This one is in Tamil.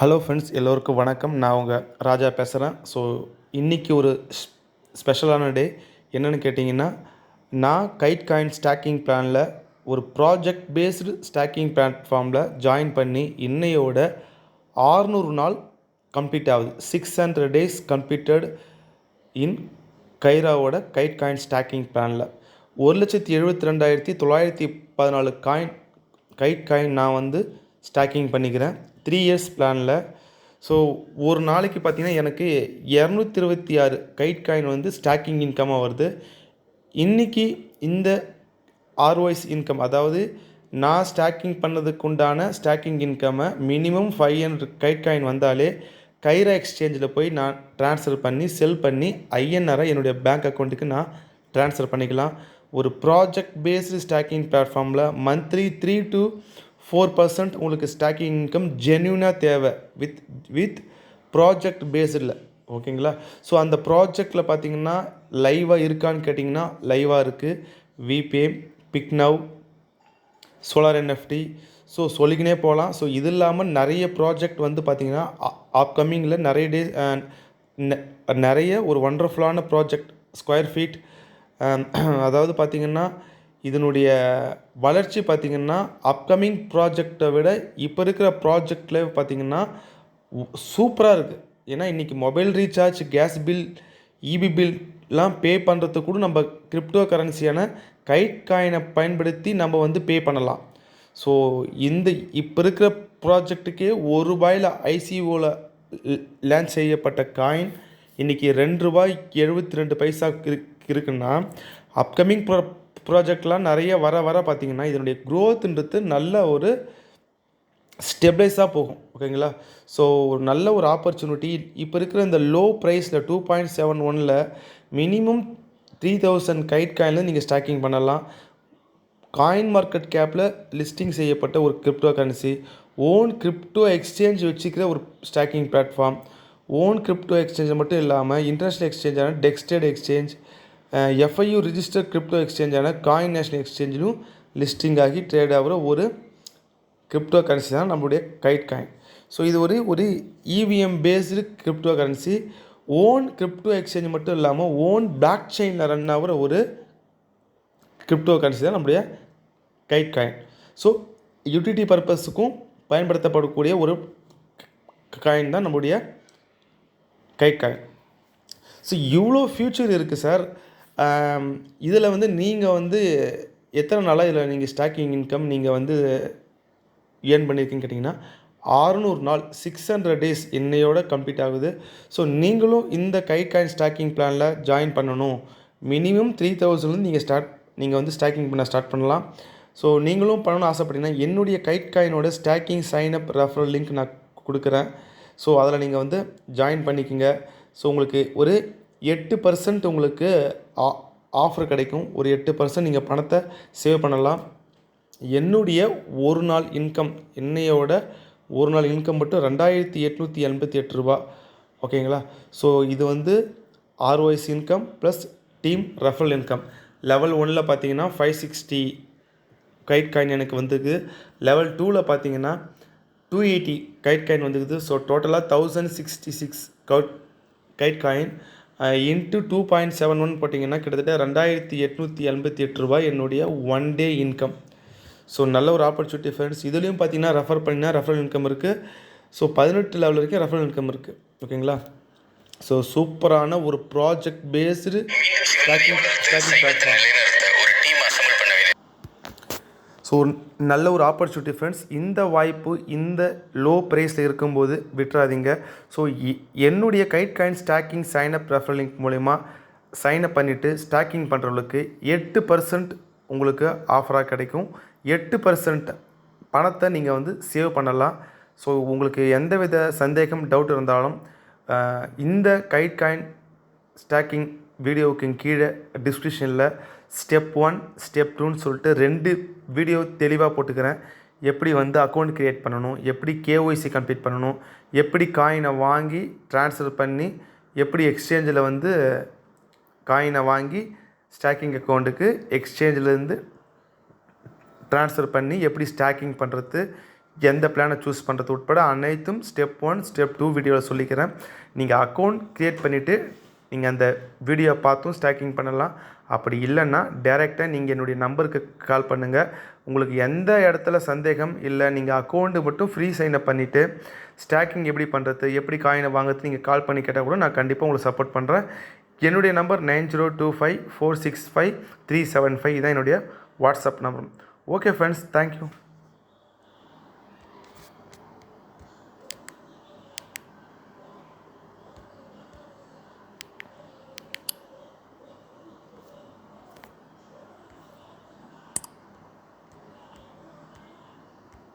ஹலோ ஃப்ரெண்ட்ஸ் எல்லோருக்கும் வணக்கம். நான் உங்கள் ராஜா பேசுகிறேன் ஸோ இன்றைக்கி ஒரு ஸ்- ஸ்பெஷலான டே என்னென்னு கேட்டிங்கன்னா நான் கைட் காயின் ஸ்டாக்கிங் பிளானில் ஒரு ப்ராஜெக்ட் பேஸ்டு ஸ்டாக்கிங் பிளாட்ஃபார்மில் ஜாயின் பண்ணி இன்னையோட ஆறுநூறு நாள் கம்ப்ளீட் ஆகுது. Six hundred days completed in கைராவோட guide coin staking பிளானில் ஒரு லட்சத்தி எழுபத்தி ரெண்டாயிரத்தி தொள்ளாயிரத்தி பதினாலு காயின் கைட் காயின் நான் வந்து ஸ்டாக்கிங் பண்ணிக்கிறேன். த்ரீ இயர்ஸ் பிளானில் ஸோ ஒரு நாளைக்கு பார்த்தீங்கன்னா எனக்கு இரநூத்தி இருபத்தி ஆறு கைட் காயின் வந்து ஸ்டாக்கிங் இன்கமாக வருது. இன்றைக்கி இந்த ஆர்ஒய்ஸ் இன்கம் அதாவது நான் ஸ்டாக்கிங் பண்ணதுக்கு உண்டான staking இன்கம்மை minimum five hundred kite coin வந்தாலே கைரா எக்ஸ்சேஞ்சில் போய் நான் ட்ரான்ஸ்ஃபர் பண்ணி செல் பண்ணி ஐஎன்ஆரை என்னுடைய பேங்க் அக்கௌண்ட்டுக்கு நான் ட்ரான்ஸ்ஃபர் பண்ணிக்கலாம். ஒரு ப்ராஜெக்ட் பேஸ்டு ஸ்டாக்கிங் பிளாட்ஃபார்மில் monthly three to four percent உங்களுக்கு ஸ்டாக்கிங் இன்கம் ஜென்யூனாக தேவை. வித் வித் ப்ராஜெக்ட் பேஸ்டில் ஓகேங்களா ஸோ அந்த ப்ராஜெக்டில் பார்த்தீங்கன்னா லைவாக இருக்கான்னு கேட்டிங்கன்னா லைவாக இருக்குது விபே பிக்னவ் சோலார் என்எஃப்டி ஸோ சொல்லிக்கினே போகலாம். ஸோ இது இல்லாமல் நிறைய ப்ராஜெக்ட் வந்து பார்த்திங்கன்னா அப்கமிங்கில் நிறைய டே நிறைய ஒரு ஒண்டர்ஃபுல்லான ப்ராஜெக்ட் ஸ்கொயர் ஃபீட் அதாவது பார்த்திங்கன்னா இதனுடைய வளர்ச்சி பார்த்திங்கன்னா அப்கமிங் ப்ராஜெக்டை விட இப்போ இருக்கிற ப்ராஜெக்டில் பார்த்திங்கன்னா சூப்பராக இருக்குது ஏன்னா இன்றைக்கி mobile recharge gas bill EB பில்லாம் pay பண்ணுறதுக்கு கூட நம்ம கிரிப்டோ கரன்சியான கைட் காயினை பயன்படுத்தி நம்ம வந்து பே பண்ணலாம். ஸோ இந்த இப்போ இருக்கிற ப்ராஜெக்ட்டுக்கே ஒரு ரூபாயில் ஐசிஓவில் லான்ச் செய்யப்பட்ட காயின் இன்றைக்கி ரெண்டு ரூபாய் எழுபத்தி ரெண்டு பைசா இருக்குன்னா அப்கமிங் ப்ரோ ப்ராஜெக்ட்லாம் நிறைய வர வர பார்த்திங்கன்னா இதனுடைய க்ரோத்துன்றது நல்ல ஒரு ஸ்டெபிளைஸாக போகும். ஓகேங்களா ஸோ ஒரு நல்ல ஒரு ஆப்பர்ச்சுனிட்டி இப்போ இருக்கிற இந்த லோ ப்ரைஸில் டூ பாயிண்ட் செவன் ஒனில் மினிமம் த்ரீ தௌசண்ட் கைட் காயினில் நீங்கள் ஸ்டாக்கிங் பண்ணலாம். காயின் மார்க்கெட் கேப்பில் லிஸ்டிங் செய்யப்பட்ட ஒரு crypto currency own crypto exchange வச்சுக்கிற ஒரு staking platform own crypto exchange மட்டும் இல்லாமல் இன்டர்நேஷ்னல் எக்ஸ்சேஞ்சான டெக்ஸ்டேட் எக்ஸ்சேஞ்ச் எஃப்ஐயூ ரிஜிஸ்டர் கிரிப்டோ எக்ஸ்சேஞ்சான காயின் நேஷனல் எக்ஸ்சேஞ்சிலும் லிஸ்டிங் ஆகி ட்ரேட் ஆகிற ஒரு கிரிப்டோ கரன்சி தான் நம்மளுடைய கைட் காயின் ஸோ இது ஒரு ஒரு EVM based cryptocurrency own crypto exchange மட்டும் இல்லாமல் ஓன் பிளாக் செயினில் ரன் ஆகிற ஒரு கிரிப்டோ கரன்சி தான் நம்முடைய கைட் காயின் ஸோ யூட்டிலிட்டி பர்பஸுக்கும் பயன்படுத்தப்படக்கூடிய ஒரு காயின் தான் நம்முடைய கைட் காயின் ஸோ இவ்வளோ ஃப்யூச்சர் இருக்குது சார் இதில் வந்து நீங்கள் வந்து எத்தனை நாளாக இதில் நீங்கள் ஸ்டாக்கிங் இன்கம் நீங்கள் வந்து ஏர்ன் பண்ணியிருக்கீங்கன்னு கேட்டிங்கன்னா ஆறுநூறு நாள் சிக்ஸ் ஹண்ட்ரட் டேஸ் இன்னையோட கம்ப்ளீட் ஆகுது. ஸோ நீங்களும் இந்த கைட் காயின் ஸ்டாக்கிங் பிளானில் ஜாயின் பண்ணணும். மினிமம் த்ரீ தௌசண்ட்லேருந்து நீங்கள் ஸ்டார்ட் நீங்கள் வந்து ஸ்டாக்கிங் பண்ண ஸ்டார்ட் பண்ணலாம். ஸோ நீங்களும் பண்ணணும்னு ஆசைப்பட்டீங்கன்னா என்னுடைய kite காயினோட staking sign up referral link நான் கொடுக்குறேன். ஸோ அதில் நீங்கள் வந்து ஜாயின் பண்ணிக்கோங்க. ஸோ உங்களுக்கு ஒரு எட்டு பர்சன்ட் உங்களுக்கு ஆஃபர் கிடைக்கும். ஒரு எட்டு பர்சன்ட் நீங்கள் பணத்தை சேவ் பண்ணலாம். என்னுடைய ஒரு நாள் இன்கம் என்னையோட ஒரு நாள் இன்கம் மட்டும் ரெண்டாயிரத்தி எட்நூற்றி எண்பத்தி எட்டு ரூபா. ஓகேங்களா ஸோ இது வந்து ROIs income plus team referral income level ஒனில் பார்த்தீங்கன்னா ஃபைவ் சிக்ஸ்டி கைட் காயின் எனக்கு வந்துக்குது லெவல் டூவில் பார்த்தீங்கன்னா டூ எயிட்டி கைட் காயின் வந்துருக்குது. ஸோ டோட்டலாக thousand sixty six cout Kite coin into two point seven one போட்டிங்கன்னா கிட்டத்தட்ட ரெண்டாயிரத்தி எட்நூற்றி எண்பத்தி எட்டு ரூபாய் என்னுடைய ஒன் டே இன்கம் ஸோ நல்ல ஒரு ஆப்பர்ச்சுனிட்டி ஃப்ரெண்ட்ஸ் இதுலேயும் பார்த்தீங்கன்னா ரெஃபர் பண்ணினா ரெஃபரல் இன்கம் இருக்குது ஸோ பதினெட்டு லெவல் வரைக்கும் ரெஃபரல் இன்கம் இருக்குது ஓகேங்களா ஸோ சூப்பரான ஒரு project based staking staking platform நிலைநிறுத்த ஒரு டீம் அசம்பிள் பண்ண வேண்டிய ஸோ நல்ல ஒரு ஆப்பர்ச்சுனிட்டி ஃப்ரெண்ட்ஸ் இந்த வாய்ப்பு இந்த லோ ப்ரைஸில் இருக்கும்போது விட்டுறாதீங்க. ஸோ என்னுடைய Kite coin staking sign up referral link மூலிமா சைன் அப் பண்ணிவிட்டு ஸ்டாக்கிங் பண்ணுறவங்களுக்கு எட்டு பர்சன்ட் உங்களுக்கு ஆஃபராக கிடைக்கும். எட்டு பர்சன்ட் பணத்தை நீங்கள் வந்து சேவ் பண்ணலாம். ஸோ உங்களுக்கு எந்தவித சந்தேகம் டவுட் இருந்தாலும் இந்த கைட் காயின் ஸ்டாக்கிங் வீடியோவுக்கு கீழே டிஸ்கிரிப்ஷனில் ஸ்டெப் ஒன் ஸ்டெப் டூன்னு சொல்லிட்டு ரெண்டு வீடியோ தெளிவாக போட்டுக்கிறேன். எப்படி வந்து அக்கௌண்ட் க்ரியேட் பண்ணணும் எப்படி கேஒய்சி கம்ப்ளீட் பண்ணணும் எப்படி காயினை வாங்கி ட்ரான்ஸ்ஃபர் பண்ணி எப்படி எக்ஸ்சேஞ்சில் வந்து காயினை வாங்கி ஸ்டாக்கிங் அக்கௌண்ட்டுக்கு எக்ஸ்சேஞ்சிலேருந்து ட்ரான்ஸ்ஃபர் பண்ணி எப்படி ஸ்டாக்கிங் பண்ணுறது எந்த பிளானை சூஸ் பண்ணுறது உட்பட அனைத்தும் ஸ்டெப் ஒன் ஸ்டெப் டூ வீடியோவில் சொல்லிக்கிறேன். நீங்கள் அக்கௌண்ட் க்ரியேட் பண்ணிவிட்டு நீங்கள் அந்த வீடியோ பார்த்தும் ஸ்டாக்கிங் பண்ணலாம். அப்படி இல்லைன்னா டேரெக்டாக நீங்கள் என்னுடைய நம்பருக்கு கால் பண்ணுங்கள் உங்களுக்கு எந்த இடத்துல சந்தேகம் இல்லை நீங்கள் அக்கௌண்ட்டு மட்டும் ஃப்ரீ சைனப் பண்ணிவிட்டு ஸ்டாக்கிங் எப்படி பண்ணுறது எப்படி காயினை வாங்குறது நீங்கள் கால் பண்ணி கேட்டால் கூட நான் கண்டிப்பாக உங்களுக்கு சப்போர்ட் பண்ணுறேன் என்னுடைய number nine zero two five four six five three seven five இதான் என்னுடைய WhatsApp number okay friends thank you